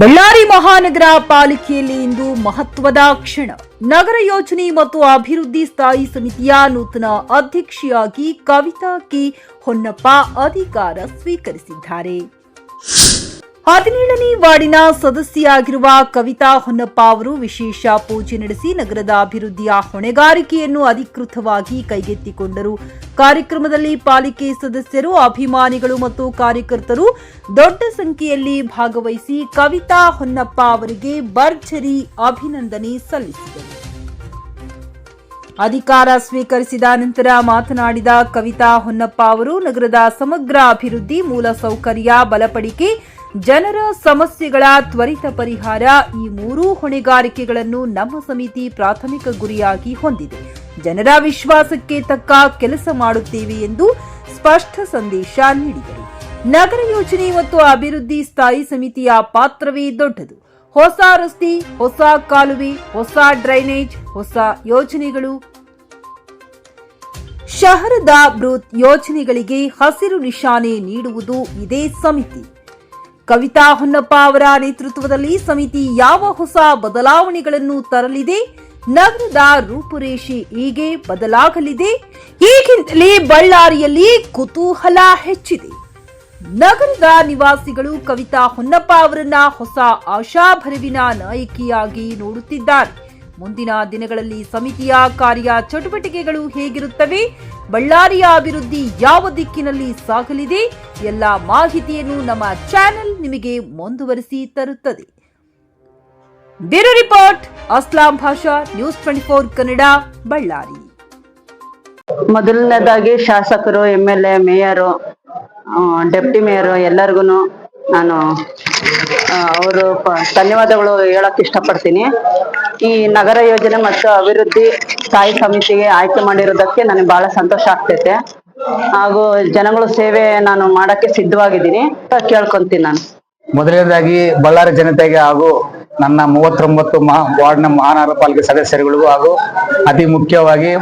ಬಳ್ಳಾರಿ ಮಹಾನಗರ ಪಾಲಿಕೆಯಲ್ಲಿ ಇಂದು ಮಹತ್ವದ ಕ್ಷಣ. ನಗರ ಯೋಜನೆ ಮತ್ತು ಅಭಿವೃದ್ಧಿ ಸ್ಥಾಯಿ ಸಮಿತಿಯ ನೂತನ ಅಧ್ಯಕ್ಷೆಯಾಗಿ ಕವಿತಾ ಕೆ ಹೊನ್ನಪ್ಪ ಅಧಿಕಾರ ಸ್ವೀಕರಿಸಿದ್ದಾರೆ. ಹದಿನೇಳನೇ ವಾರ್ಡಿನ ಸದಸ್ಯೆಯಾಗಿರುವ ಕವಿತಾ ಹೊನ್ನಪ್ಪ ಅವರು ವಿಶೇಷ ಪೂಜೆ ನಡೆಸಿ ನಗರದ ಅಭಿವೃದ್ಧಿಯ ಹೊಣೆಗಾರಿಕೆಯನ್ನು ಅಧಿಕೃತವಾಗಿ ಕೈಗೆತ್ತಿಕೊಂಡರು. ಕಾರ್ಯಕ್ರಮದಲ್ಲಿ ಪಾಲಿಕೆ ಸದಸ್ಯರು, ಅಭಿಮಾನಿಗಳು ಮತ್ತು ಕಾರ್ಯಕರ್ತರು ದೊಡ್ಡ ಸಂಖ್ಯೆಯಲ್ಲಿ ಭಾಗವಹಿಸಿ ಕವಿತಾ ಹೊನ್ನಪ್ಪ ಅವರಿಗೆ ಭರ್ಜರಿ ಅಭಿನಂದನೆ ಸಲ್ಲಿಸಿದರು. ಅಧಿಕಾರ ಸ್ವೀಕರಿಸಿದ ನಂತರ ಮಾತನಾಡಿದ ಕವಿತಾ ಹೊನ್ನಪ್ಪ ಅವರು, ನಗರದ ಸಮಗ್ರ ಅಭಿವೃದ್ಧಿ ಮೂಲಸೌಕರ್ಯ ಬಲಪಡಿಕೆ, ಜನರ ಸಮಸ್ಯೆಗಳ ತ್ವರಿತ ಪರಿಹಾರ ಈ ಮೂರೂ ಹೊಣೆಗಾರಿಕೆಗಳನ್ನು ನಮ್ಮ ಸಮಿತಿ ಪ್ರಾಥಮಿಕ ಗುರಿಯಾಗಿ ಹೊಂದಿದೆ. ಜನರ ವಿಶ್ವಾಸಕ್ಕೆ ತಕ್ಕ ಕೆಲಸ ಮಾಡುತ್ತೇವೆ ಎಂದು ಸ್ಪಷ್ಟ ಸಂದೇಶ ನೀಡಿದರು. ನಗರ ಯೋಜನೆ ಮತ್ತು ಅಭಿವೃದ್ಧಿ ಸ್ಥಾಯಿ ಸಮಿತಿಯ ಪಾತ್ರವೇ ದೊಡ್ಡದು. ಹೊಸ ರಸ್ತೆ, ಹೊಸ ಕಾಲುವೆ, ಹೊಸ ಡ್ರೈನೇಜ್, ಹೊಸ ಯೋಜನೆಗಳು. ಶಹರದ ಬೃಹತ್ ಯೋಜನೆಗಳಿಗೆ ಹಸಿರು ನಿಶಾನೆ ನೀಡುವುದು ಇದೇ ಸಮಿತಿ. ಕವಿತಾ ಹೊನ್ನಪ್ಪ ಅವರ ನೇತೃತ್ವದಲ್ಲಿ ಸಮಿತಿ ಯಾವ ಹೊಸ ಬದಲಾವಣೆಗಳನ್ನು ತರಲಿದೆ, ನಗರದ ರೂಪುರೇಷೆ ಹೀಗೆ ಬದಲಾಗಲಿದೆ ಈಗಿಂತಲೇ ಬಳ್ಳಾರಿಯಲ್ಲಿ ಕುತೂಹಲ ಹೆಚ್ಚಿದೆ. ನಗರದ ನಿವಾಸಿಗಳು ಕವಿತಾ ಹೊನ್ನಪ್ಪ ಅವರನ್ನ ಹೊಸ ಆಶಾಭರಿವಿನ ನಾಯಕಿಯಾಗಿ ನೋಡುತ್ತಿದ್ದಾರೆ. ಮುಂದಿನ ದಿನಗಳಲ್ಲಿ ಸಮಿತಿಯ ಕಾರ್ಯ ಚಟುವಟಿಕೆಗಳು ಹೇಗಿರುತ್ತವೆ, ಬಳ್ಳಾರಿಯ ಅಭಿವೃದ್ಧಿ ಯಾವ ದಿಕ್ಕಿನಲ್ಲಿ ಸಾಗಲಿದೆ, ಎಲ್ಲ ಮಾಹಿತಿಯನ್ನು ನಮ್ಮ ಚಾನೆಲ್ ನಿಮಗೆ ಮುಂದುವರಿಸಿ ತರುತ್ತದೆ. Bureau report, Aslam Basha, news twenty four Kannada, Ballari. ಮೊದಲನೇದಾಗಿ ಶಾಸಕರು, M L A, mayor deputy mayor ಎಲ್ಲರಿಗೂ ನಾನು ಅವರು ಧನ್ಯವಾದಗಳು ಹೇಳಕ್ ಇಷ್ಟಪಡ್ತೀನಿ. ಈ ನಗರ ಯೋಜನೆ ಮತ್ತು ಅಭಿವೃದ್ಧಿ ಸ್ಥಾಯಿ ಸಮಿತಿಗೆ ಆಯ್ಕೆ ಮಾಡಿರೋದಕ್ಕೆ ನನಗೆ ಬಹಳ ಸಂತೋಷ ಆಗ್ತೈತೆ. ಹಾಗೂ ಜನಗಳ ಸೇವೆ ನಾನು ಮಾಡಕ್ಕೆ ಸಿದ್ಧವಾಗಿದ್ದೀನಿ. ಕೇಳ್ಕೊಂತೀನಿ ನಾನು. ಮೊದಲನೇದಾಗಿ ಬಳ್ಳಾರಿ ಜನತೆಗೆ ಹಾಗೂ ನನ್ನ ಮೂವತ್ತೊಂಬತ್ತು ಮಹಾ ವಾರ್ಡ್ನ ಮಹಾನಗರ ಪಾಲಿಕೆ ಸದಸ್ಯರುಗಳಿಗೂ ಹಾಗೂ ಅತಿ ಮುಖ್ಯವಾಗಿ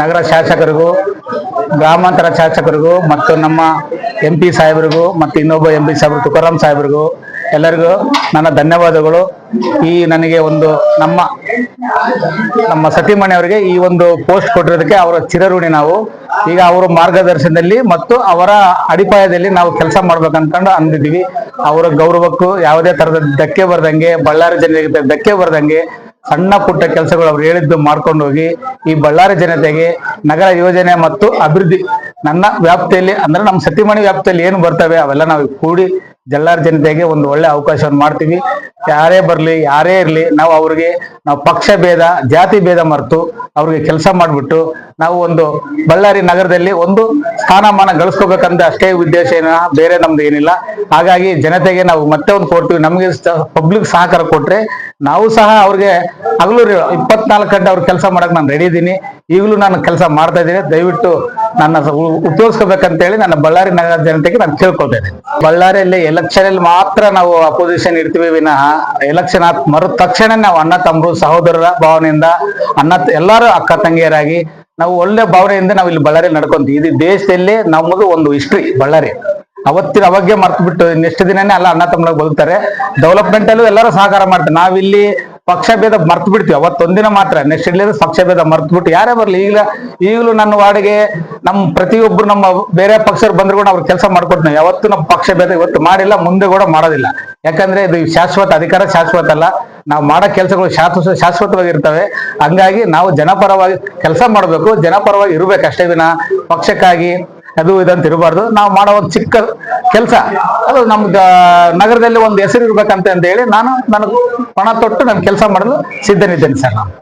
ನಗರ ಶಾಸಕರಿಗೂ, ಗ್ರಾಮಾಂತರ ಶಾಸಕರಿಗೂ ಮತ್ತು ನಮ್ಮ ಎಂ ಪಿ ಸಾಹೇಬರಿಗೂ ಮತ್ತು ಇನ್ನೊಬ್ಬ ಎಂ ಪಿ ಸಾಹೇಬರು, ತುಕಾರಾಮ್ ಸಾಹೇಬರಿಗೂ ಎಲ್ಲರಿಗೂ ನನ್ನ ಧನ್ಯವಾದಗಳು. ಈ ನನಗೆ ಒಂದು ನಮ್ಮ ನಮ್ಮ ಸತಿಮಣಿ ಅವರಿಗೆ ಈ ಒಂದು ಪೋಸ್ಟ್ ಕೊಟ್ಟಿರೋದಕ್ಕೆ ಅವರ ಚಿರಋಣಿ ನಾವು. ಈಗ ಅವರ ಮಾರ್ಗದರ್ಶನದಲ್ಲಿ ಮತ್ತು ಅವರ ಅಡಿಪಾಯದಲ್ಲಿ ನಾವು ಕೆಲಸ ಮಾಡ್ಬೇಕು ಅನ್ಕೊಂಡು ಅಂದಿದ್ದೀವಿ. ಅವರ ಗೌರವಕ್ಕೂ ಯಾವುದೇ ಥರದ ಧಕ್ಕೆ ಬರ್ದಂಗೆ, ಬಳ್ಳಾರಿ ಜನರಿಗೆ ಧಕ್ಕೆ ಬರ್ದಂಗೆ ಸಣ್ಣ ಪುಟ್ಟ ಕೆಲಸಗಳು ಅವ್ರು ಹೇಳಿದ್ದು ಮಾಡ್ಕೊಂಡು ಹೋಗಿ, ಈ ಬಳ್ಳಾರಿ ಜನತೆಗೆ ನಗರ ಯೋಜನೆ ಮತ್ತು ಅಭಿವೃದ್ಧಿ ನನ್ನ ವ್ಯಾಪ್ತಿಯಲ್ಲಿ ಅಂದ್ರೆ ನಮ್ಮ ಸತಿಮಣಿ ವ್ಯಾಪ್ತಿಯಲ್ಲಿ ಏನು ಬರ್ತವೆ ಅವೆಲ್ಲ ನಾವು ಕೂಡಿ ಜಲ್ಲಾರ್ ಜನತೆಗೆ ಒಂದು ಒಳ್ಳೆ ಅವಕಾಶವನ್ನು ಮಾಡ್ತೀವಿ. ಯಾರೇ ಬರಲಿ, ಯಾರೇ ಇರ್ಲಿ, ನಾವು ಅವ್ರಿಗೆ, ನಾವು ಪಕ್ಷ ಭೇದ, ಜಾತಿ ಭೇದ ಮರೆತು ಅವ್ರಿಗೆ ಕೆಲಸ ಮಾಡಿಬಿಟ್ಟು ನಾವು ಒಂದು ಬಳ್ಳಾರಿ ನಗರದಲ್ಲಿ ಒಂದು ಸ್ಥಾನಮಾನ ಗಳಿಸ್ಕೋಬೇಕಂತ ಅಷ್ಟೇ ಉದ್ದೇಶ ಏನ ಬೇರೆ ನಮ್ದು ಏನಿಲ್ಲ. ಹಾಗಾಗಿ ಜನತೆಗೆ ನಾವು ಮತ್ತೆ ಒಂದು ಕೊಡ್ತೀವಿ. ನಮಗೆ ಪಬ್ಲಿಕ್ ಸಹಕಾರ ಕೊಟ್ರೆ ನಾವು ಸಹ ಅವ್ರಿಗೆ ಹಗಲು ಇಪ್ಪತ್ನಾಲ್ಕು ಗಂಟೆ ಅವ್ರ ಕೆಲಸ ಮಾಡಕ್ ನಾನು ರೆಡಿ ಇದ್ದೀನಿ. ಈಗಲೂ ನಾನು ಕೆಲಸ ಮಾಡ್ತಾ ಇದ್ದೀನಿ. ದಯವಿಟ್ಟು ನನ್ನ ಉಪಯೋಗಿಸ್ಕೋಬೇಕಂತೇಳಿ ನನ್ನ ಬಳ್ಳಾರಿ ನಗರ ಜನತೆಗೆ ನಾನು ಕೇಳ್ಕೊಳ್ತಾ ಬಳ್ಳಾರಿಯಲ್ಲಿ ಎಲೆಕ್ಷನ್ ಅಲ್ಲಿ ಮಾತ್ರ ನಾವು ಅಪೋಸಿಷನ್ ಇರ್ತೀವಿ ವಿನಃ ಎಲೆಕ್ಷನ್ ಆದ ಮರು ತಕ್ಷಣ ನಾವು ಅಣ್ಣ ತಮ್ಮರು, ಸಹೋದರರ ಭಾವನೆಯಿಂದ ಅಣ್ಣ ಎಲ್ಲರೂ ಅಕ್ಕ ತಂಗಿಯರಾಗಿ ನಾವು ಒಳ್ಳೆ ಭಾವನೆಯಿಂದ ನಾವು ಇಲ್ಲಿ ಬಳ್ಳಾರಿ ನಡ್ಕೊಂತೀವಿ. ಇದು ದೇಶದಲ್ಲಿ ನಮ್ಮದು ಒಂದು ಹಿಸ್ಟ್ರಿ ಬಳ್ಳಾರಿ. ಅವತ್ತಿನ ಅವಾಗೆ ಮರ್ತು ಬಿಟ್ಟು ನೆಕ್ಸ್ಟ್ ದಿನನೇ ಅಲ್ಲ ಅಣ್ಣ ತಮ್ಮನಾಗ ಬದುಕ್ತಾರೆ. ಡೆವಲಪ್ಮೆಂಟ್ ಅಲ್ಲೂ ಎಲ್ಲರೂ ಸಹಕಾರ ಮಾಡ್ತಾರೆ. ನಾವಿಲ್ಲಿ ಪಕ್ಷ ಭೇದ ಮರ್ತು ಬಿಡ್ತೀವಿ. ಅವತ್ತೊಂದಿನ ಮಾತ್ರ. ನೆಕ್ಸ್ಟ್ ಇಲ್ಲಿ ಪಕ್ಷ ಭೇದ ಮರ್ತು ಬಿಟ್ಟು ಯಾರೇ ಬರ್ಲಿ. ಈಗ ಈಗಲೂ ನನ್ನ ವಾರ್ಡ್ಗೆ ನಮ್ಮ ಪ್ರತಿಯೊಬ್ರು ನಮ್ಮ ಬೇರೆ ಪಕ್ಷರು ಬಂದ್ರು ಕೂಡ ಅವ್ರ ಕೆಲಸ ಮಾಡ್ಕೊಡ್ತೀನಿ. ಯಾವತ್ತು ನಮ್ಮ ಪಕ್ಷ ಭೇದ ಇವತ್ತು ಮಾಡಿಲ್ಲ, ಮುಂದೆ ಕೂಡ ಮಾಡೋದಿಲ್ಲ. ಯಾಕಂದ್ರೆ ಇದು ಶಾಶ್ವತ, ಅಧಿಕಾರ ಶಾಶ್ವತ ಅಲ್ಲ. ನಾವು ಮಾಡೋ ಕೆಲಸಗಳು ಶಾಶ್ವತ, ಶಾಶ್ವತವಾಗಿರ್ತವೆ. ಹಂಗಾಗಿ ನಾವು ಜನಪರವಾಗಿ ಕೆಲಸ ಮಾಡಬೇಕು. ಜನಪರವಾಗಿ ಇರ್ಬೇಕು ಅಷ್ಟೇ ವಿನ. ಪಕ್ಷಕ್ಕಾಗಿ ಅದು ಇದಂತ ಇರಬಾರ್ದು. ನಾವು ಮಾಡೋ ಒಂದು ಚಿಕ್ಕ ಕೆಲಸ. ಅದು ನಮ್ಗ ನಗರದಲ್ಲಿ ಒಂದು ಹೆಸರು ಇರ್ಬೇಕಂತ ಅಂತ ಹೇಳಿ ನಾನು, ನನಗೆ ಪಣ ತೊಟ್ಟು ನಾನು ಕೆಲಸ ಮಾಡಲು ಸಿದ್ಧನಿದ್ದೇನೆ ಸರ್. ನಾನು